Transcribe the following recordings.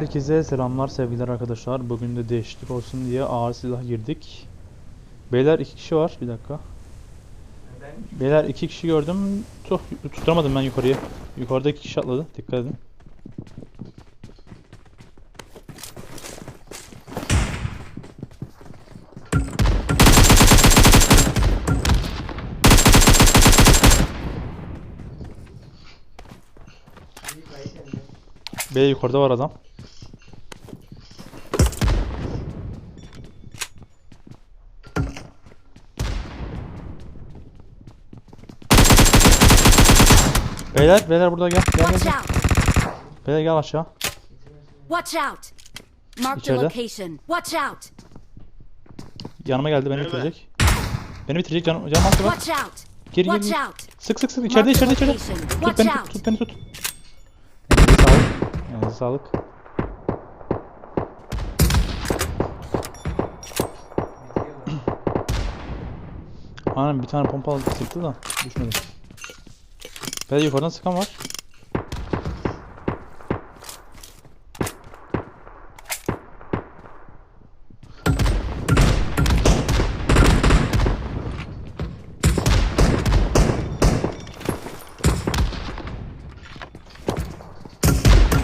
Herkese selamlar sevgiler arkadaşlar. Bugün de değişiklik olsun diye ağır silah girdik. Beyler iki kişi var. Bir dakika. Beyler iki kişi gördüm. Tuh, tutamadım ben yukarıya. Yukarıda iki kişi atladı. Dikkat edin. B yukarıda var adam. Beyler, beyler burada gel. Gel, gel, Watch gel. out! Beyler gel aşağı. Watch out! Marked a İçeride. location. Watch out! Yanıma geldi beni Nerede? bitirecek. Beni bitirecek canım. Canım hakkı bak. Watch out! Gir gir Watch gir. out! Sık sık sık. İçeride içeride içeride. Tut Watch beni out. tut, tut beni tut. Elinize sağlık. Elinize sağlık. Aynen bir tane pompa sıktı da düşmedi. Beyler yukarıdan sıkan var.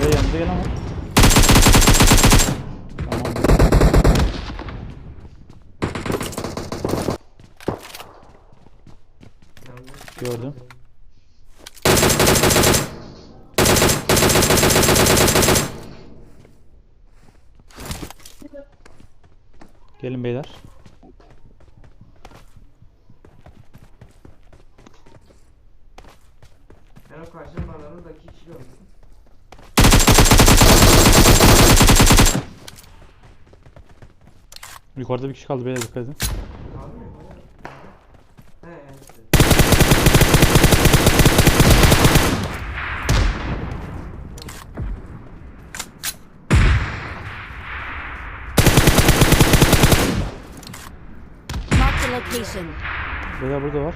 Beyler yanımıza gelen var. Tamam. Gördüm. Gelin beyler. Ben o karşı barların da iki kişi gördüm. Yukarıda bir kişi kaldı beyler dikkat edin. Kaldı mı? He evet. Marked a location. Beyler burada var.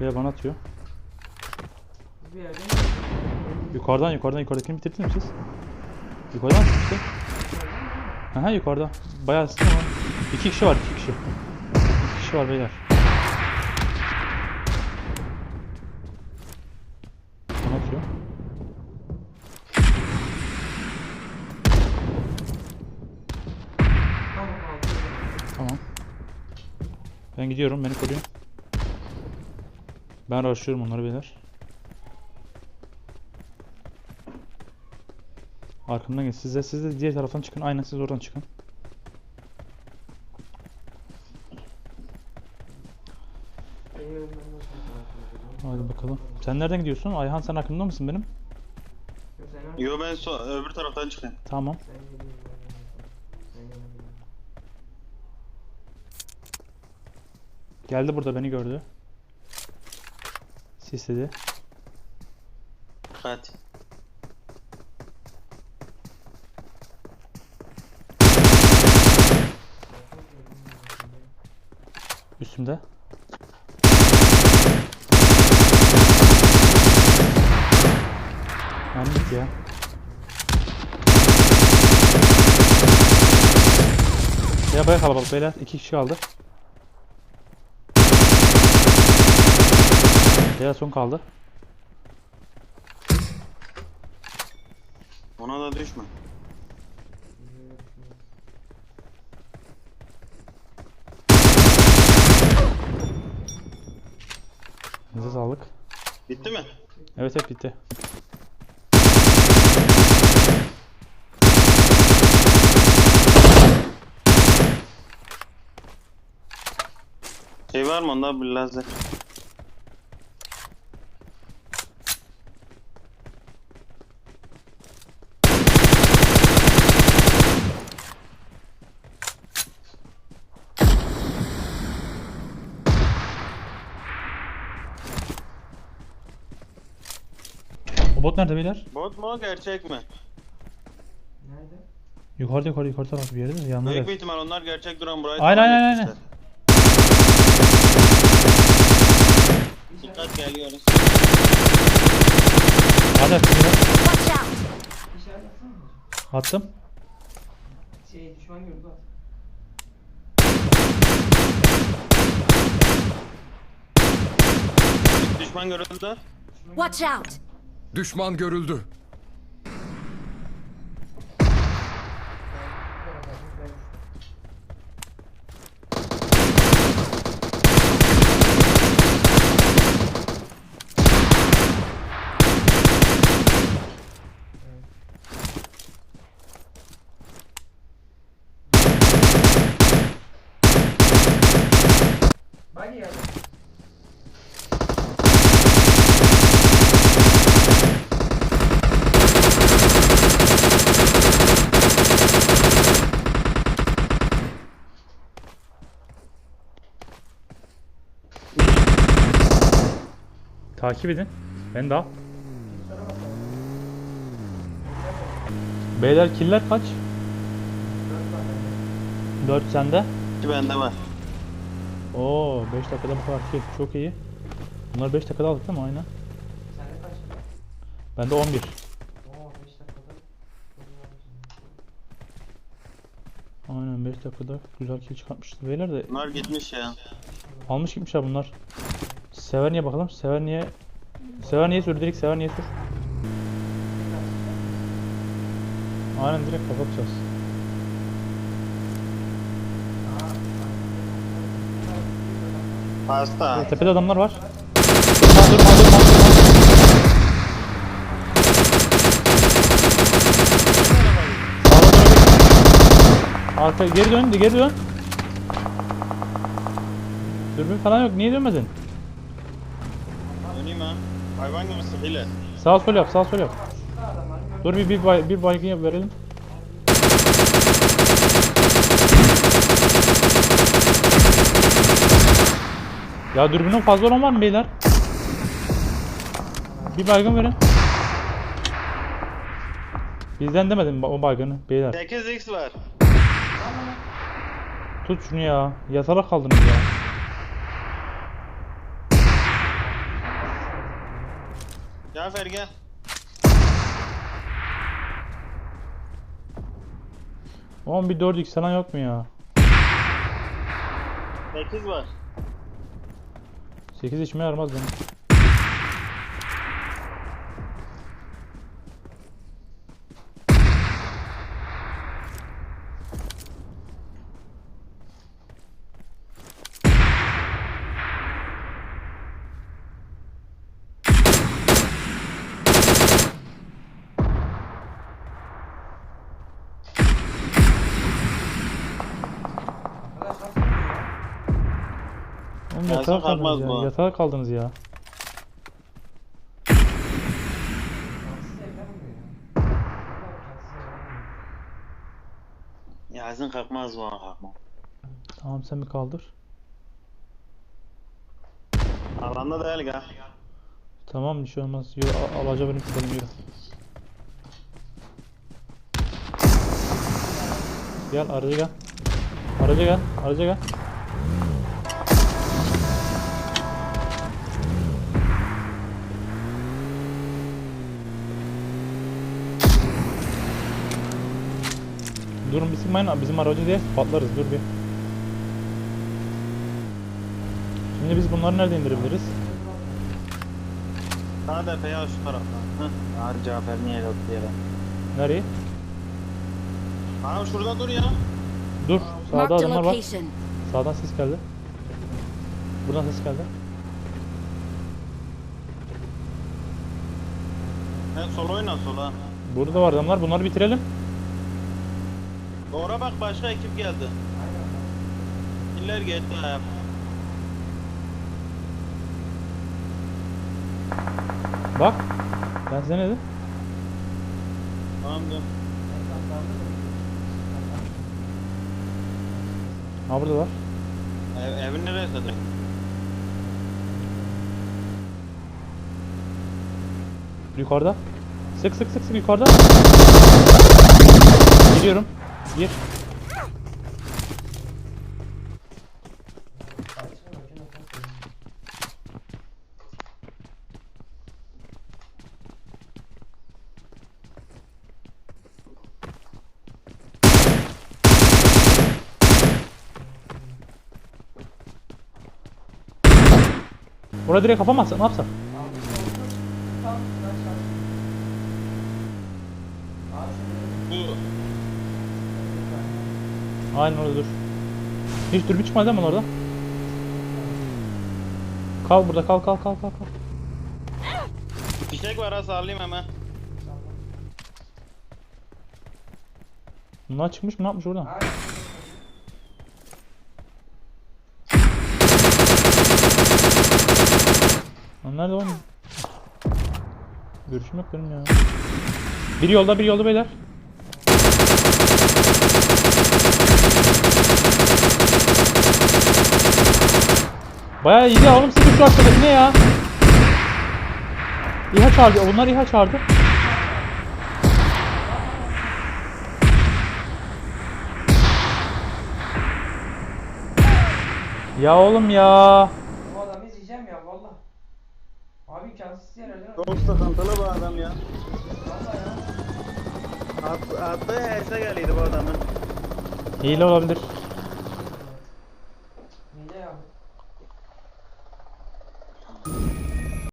Beyler bana atıyor. Bir yerde Yukarıdan yukarıdan yukarıdakini bitirdiniz mi siz? Yukarıdan mı çıktı? Aha yukarıda. Bayağı sıkı ama. İki kişi var iki kişi. İki kişi var beyler. Bana atıyor. Tamam. Ben gidiyorum beni koruyun. Ben rushlıyorum onları beyler. Arkamdan gel. Siz de, siz de diğer taraftan çıkın. Aynen siz oradan çıkın. Hadi bakalım. Sen nereden gidiyorsun? Ayhan sen arkamda mısın benim? Yo ben so öbür taraftan çıkayım. Tamam. Geldi burada beni gördü. Sisledi. Hadi. Üstümde. Git ya. Ya baya kalabalık beyler. iki kişi kaldı. Beyler son kaldı. Ona da düşme. Size sağlık. Bitti mi? Evet hep bitti. Şey var mı onda bir lazer? Bot nerede beyler? Bot mu gerçek mi? Nerede? Yukarıda yukarıda yukarı tarafta bir yerde de yanında Büyük bir ihtimal onlar gerçek duran burayı Aynen, aynen, etmişler. Dikkat geliyoruz. Hadi Watch out! İşaret atsana hocam. attım. Şey düşman gördü at. Düşman görüldü. Watch out! Düşman görüldü. Bagi geldi. Takip edin. Ben al. Beyler killer kaç? 4 sende. Ki bende var. Oo 5 dakikada bu kadar kill. Çok iyi. Bunlar 5 dakikada aldık değil mi? Aynen. Sende kaç? Bende 11. Oo 5 dakikada. Aynen 5 dakikada güzel kill çıkartmışız. Beyler de Bunlar gitmiş ya. almış gitmişler bunlar. Sever niye bakalım? Sever niye? Sever niye sür? Direkt sever niye sür? Aynen direkt kapatacağız. Pasta. Tepede adamlar var. Durma durma. Sağa doğru. Arka geri dön geri dön. Dürbün falan yok. Niye dönmedin? Hayvan gibi sıhhiyle. Sağ sol yap, sağ sol yap. Dur bir bir, bay, bir baygın yap verelim. Ya dürbünün fazla olan var mı beyler? Bir baygın verin. Bizden demedim o baygını beyler. 8x var. Tut şunu ya. Yatarak kaldınız ya. Cafer gel. Oğlum bir 4x falan yok mu ya? 8 var. 8 içime yaramaz benim. Oğlum yatağa kaldınız ya. bu. Yatağa kaldınız ya. Yazın kalkmaz bu an kalkma. Tamam sen bir kaldır. Alanda değil ha. Tamam bir şey olmaz. Yürü al- alaca benim gidelim yürü. Gel araca gel. Araca gel. Araca gel. Durun bir sıkmayın bizim aracı diye patlarız dur bir. Şimdi biz bunları nerede indirebiliriz? Sağ defeye şu taraftan. Hıh. Hadi Cafer niye yok yere. Nereye? Ha şurada dur ya. Dur. Sağda Marked a adamlar var. location. Sağdan ses geldi. Buradan ses geldi. Sen sol oyna sola. Burada var adamlar. Bunları bitirelim. Doğru bak başka ekip geldi. İller gitti ha. Bak. Ben size ne dedim? Tamam dur. Ha burada var. Ev, evin neresi de? Yukarıda. Sık sık sık sık yukarıda. Giriyorum. Gir. Oraya direkt kapamazsak ne yapsak? Aynen orada dur. Hiç dürbün çıkmadı değil mi orada? Kal burada kal kal kal kal kal. fişek var ha sağlayayım hemen. Bunlar çıkmış mı ne yapmış orada? Abi. Lan nerede oğlum? Görüşüm yok benim ya. Bir yolda bir yolda beyler. Bayağı iyi ya oğlum sıkı şu arkadaki ne ya? İHA çağırdı. Bunlar İHA çağırdı. Ya oğlum ya. Çok sıkıntılı bu adam ya. At, attığı herse geliydi bu adamın. Hile olabilir.